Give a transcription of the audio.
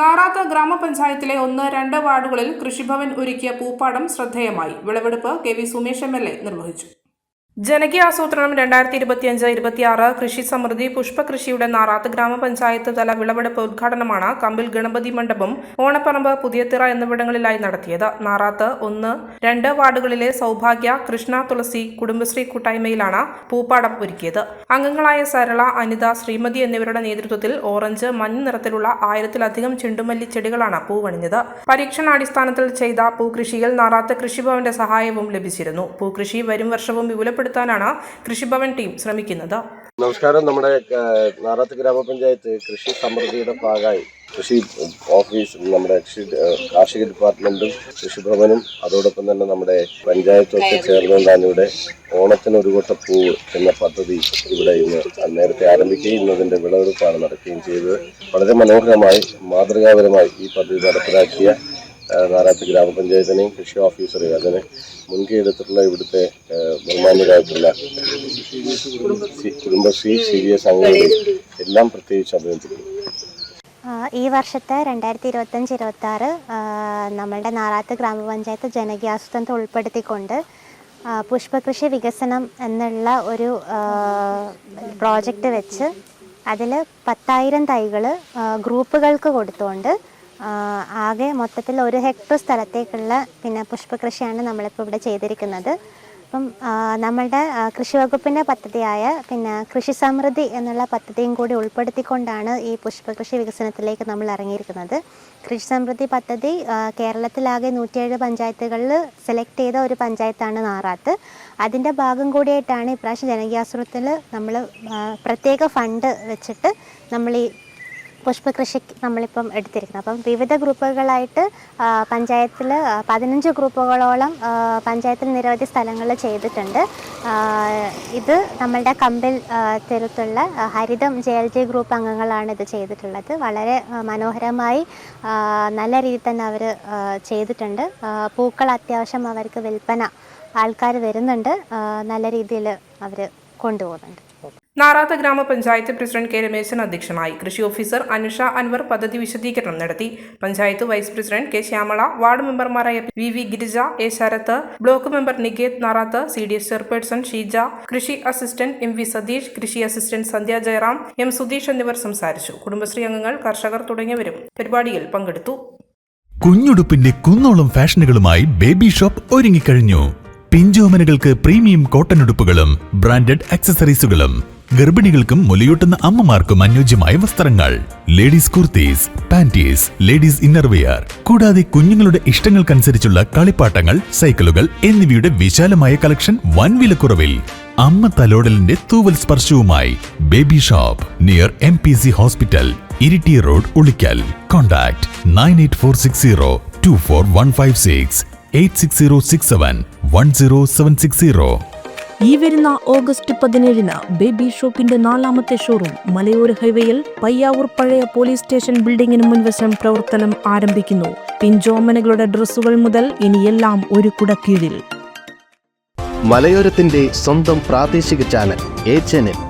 നാറാത്ത് ഗ്രാമപഞ്ചായത്തിലെ ഒന്ന് രണ്ട് വാർഡുകളിൽ കൃഷിഭവൻ ഒരുക്കിയ പൂപ്പാടം ശ്രദ്ധേയമായി. വിളവെടുപ്പ് K V Sumesh M L A നിർവഹിച്ചു. ജനകീയ ആസൂത്രണം രണ്ടായിരത്തി ഇരുപത്തിയഞ്ച് ഇരുപത്തിയാറ് കൃഷി സമൃദ്ധി പുഷ്പകൃഷിയുടെ നാറാത്ത് ഗ്രാമപഞ്ചായത്ത് തല വിളവെടുപ്പ് ഉദ്ഘാടനമാണ് കമ്പിൽ ഗണപതി മണ്ഡപം ഓണപ്പറമ്പ് പുതിയത്തിറ എന്നിവിടങ്ങളിലായി നടത്തിയത്. നാറാത്ത് ഒന്ന് രണ്ട് വാർഡുകളിലെ സൗഭാഗ്യ കൃഷ്ണ തുളസി കുടുംബശ്രീ കൂട്ടായ്മയിലാണ് പൂപ്പാടം ഒരുക്കിയത്. അംഗങ്ങളായ സരള അനിത ശ്രീമതി എന്നിവരുടെ നേതൃത്വത്തിൽ ഓറഞ്ച് മഞ്ഞ നിറത്തിലുള്ള ആയിരത്തിലധികം ചെണ്ടുമല്ലി ചെടികളാണ് പൂവണിഞ്ഞത്. പരീക്ഷണാടിസ്ഥാനത്തിൽ ചെയ്ത പൂകൃഷിയിൽ നാറാത്ത് കൃഷിഭവന്റെ സഹായവും ലഭിച്ചിരുന്നു. പൂകൃഷി വരും വർഷവും വിപുലപ്പെടുത്താനാണ് കൃഷിഭവൻ ടീം ശ്രമിക്കുന്നത്. നമസ്കാരം. നമ്മുടെ നാറാത്ത് ഗ്രാമപഞ്ചായത്ത് കൃഷി സമൃദ്ധിയുടെ ഭാഗമായി കൃഷി ഓഫീസ് നമ്മുടെ കൃഷി കാർഷിക ഡിപ്പാർട്ട്മെന്റും കൃഷിഭവനും അതോടൊപ്പം തന്നെ നമ്മുടെ പഞ്ചായത്തും ഒക്കെ ചേർന്നുകൊണ്ടാണ് ഇവിടെ ഓണത്തിന് ഒരു കൊട്ട പൂവ് എന്ന പദ്ധതി ഇവിടെ ഇന്ന് നേരത്തെ ആരംഭിക്കുകയും ഇന്നതിന്റെ വിളവെടുപ്പാണ് നടക്കുകയും ചെയ്തത്. വളരെ മനോഹരമായി മാതൃകാപരമായി ഈ പദ്ധതി നടപ്പിലാക്കിയ ഏഹ്, നാറാത്ത് ഗ്രാമപഞ്ചായത്തിനെയും കൃഷി ഓഫീസറെയും അതിന് മുൻകൈ എടുത്തിട്ടുള്ള ഇവിടുത്തെ ബഹുമാന്യരായിട്ടുള്ള കുടുംബശ്രീ സി ബി എസ് അംഗങ്ങളെയും എല്ലാം പ്രത്യേകിച്ച് അഭിനന്ദിക്കുന്നു. ഈ വർഷത്തെ രണ്ടായിരത്തി ഇരുപത്തഞ്ച് ഇരുപത്തി ആറ് നമ്മളുടെ നാറാത്ത് ഗ്രാമപഞ്ചായത്ത് ജനകീയാസൂത്രണത്തെ ഉൾപ്പെടുത്തിക്കൊണ്ട് പുഷ്പകൃഷി വികസനം എന്നുള്ള ഒരു പ്രോജക്റ്റ് വെച്ച് അതിൽ പത്തായിരം തൈകൾ ഗ്രൂപ്പുകൾക്ക് കൊടുത്തുകൊണ്ട് ആകെ മൊത്തത്തിൽ ഒരു ഹെക്ടർ സ്ഥലത്തേക്കുള്ള പിന്നെ പുഷ്പകൃഷിയാണ് നമ്മളിപ്പോൾ ഇവിടെ ചെയ്തിരിക്കുന്നത്. അപ്പം നമ്മളുടെ കൃഷി വകുപ്പിന്റെ പദ്ധതിയായ പിന്നെ കൃഷി സമൃദ്ധി എന്നുള്ള പദ്ധതിയും കൂടി ഉൾപ്പെടുത്തിക്കൊണ്ടാണ് ഈ പുഷ്പകൃഷി വികസനത്തിലേക്ക് നമ്മൾ ഇറങ്ങിയിരിക്കുന്നത്. കൃഷി സമൃദ്ധി പദ്ധതി കേരളത്തിലാകെ നൂറ്റിയേഴ് പഞ്ചായത്തുകളിൽ സെലക്ട് ചെയ്ത ഒരു പഞ്ചായത്താണ് നാറാത്ത്. അതിന്റെ ഭാഗം കൂടിയായിട്ടാണ് ഇപ്രാവശ്യം ജനകീയാസൂത്രത്തിൽ നമ്മൾ പ്രത്യേക ഫണ്ട് വെച്ചിട്ട് നമ്മൾ ഈ പുഷ്പകൃഷി നമ്മളിപ്പം എടുത്തിരിക്കുന്നത്. അപ്പം വിവിധ ഗ്രൂപ്പുകളായിട്ട് പഞ്ചായത്തിൽ പതിനഞ്ച് ഗ്രൂപ്പുകളോളം പഞ്ചായത്തിൽ നിരവധി സ്ഥലങ്ങളിൽ ചെയ്തിട്ടുണ്ട്. ഇത് നമ്മളുടെ കമ്പിൽ തരത്തുള്ള ഹരിതം ജെ എൽ ജി ഗ്രൂപ്പ് അംഗങ്ങളാണ് ഇത് ചെയ്തിട്ടുള്ളത്. വളരെ മനോഹരമായി നല്ല രീതിയിൽ തന്നെ അവർ ചെയ്തിട്ടുണ്ട്. പൂക്കൾ അത്യാവശ്യം അവർക്ക് വിൽപ്പന ആൾക്കാർ വരുന്നുണ്ട്. നല്ല രീതിയിൽ അവർ കൊണ്ടുപോകുന്നുണ്ട്. നാറാത്ത് ഗ്രാമപഞ്ചായത്ത് പ്രസിഡന്റ് കെ രമേശൻ അധ്യക്ഷനായി കൃഷി ഓഫീസർ അനുഷ അൻവർ പദ്ധതി വിശദീകരണം നടത്തി. Panchayat vice president K Shyamala ward മെമ്പർമാരായ V V Girija A Sarath block member Niketh Narath C D S chairperson Sheeja കൃഷി അസിസ്റ്റന്റ് എം വി സതീഷ് കൃഷി അസിസ്റ്റന്റ് സന്ധ്യ ജയറാം എം സുധീഷ് എന്നിവർ സംസാരിച്ചു. കുടുംബശ്രീ അംഗങ്ങൾ കർഷകർ തുടങ്ങിയവരും പരിപാടിയിൽ പങ്കെടുത്തു. കുഞ്ഞുടുപ്പിന്റെ കുന്നോളം ഫാഷനുകളുമായി ബേബി ഷോപ്പ് ഒരുങ്ങിക്കഴിഞ്ഞു. പിഞ്ചോമനകൾക്ക് പ്രീമിയം കോട്ടൺ ഉടുപ്പുകളും ബ്രാൻഡഡ് ആക്സസറീസുകളും. ഗർഭിണികൾക്കും മുലയൂട്ടുന്ന അമ്മമാർക്കും അനുയോജ്യമായ വസ്ത്രങ്ങൾ. Ladies kurtis panties ladies innerwear കൂടാതെ കുഞ്ഞുങ്ങളുടെ ഇഷ്ടങ്ങൾക്കനുസരിച്ചുള്ള കളിപ്പാട്ടങ്ങൾ സൈക്കിളുകൾ എന്നിവയുടെ വിശാലമായ കളക്ഷൻ വൻ വിലക്കുറവിൽ. അമ്മ തലോടലിന്റെ തൂവൽ സ്പർശവുമായി baby shop near M P C hospital Iritty road Ulikkal. Contact nine eight four six zero two four one five six eight six zero six seven. One zero seven six zero ഈ വരുന്ന August പതിനേഴിന് baby ഷോപ്പിന്റെ നാലാമത്തെ showroom മലയോര ഹൈവേയിൽ പയ്യാവൂർ പഴയ police station ബിൽഡിംഗിന് മുൻവശം പ്രവർത്തനം ആരംഭിക്കുന്നു. പിഞ്ചോമനകളുടെ ഡ്രസ്സുകൾ മുതൽ ഇനിയെല്ലാം ഒരു കുടക്കീഴിൽ. മലയോരത്തിന്റെ സ്വന്തം പ്രാദേശിക ചാനൽ എ ചാനൽ.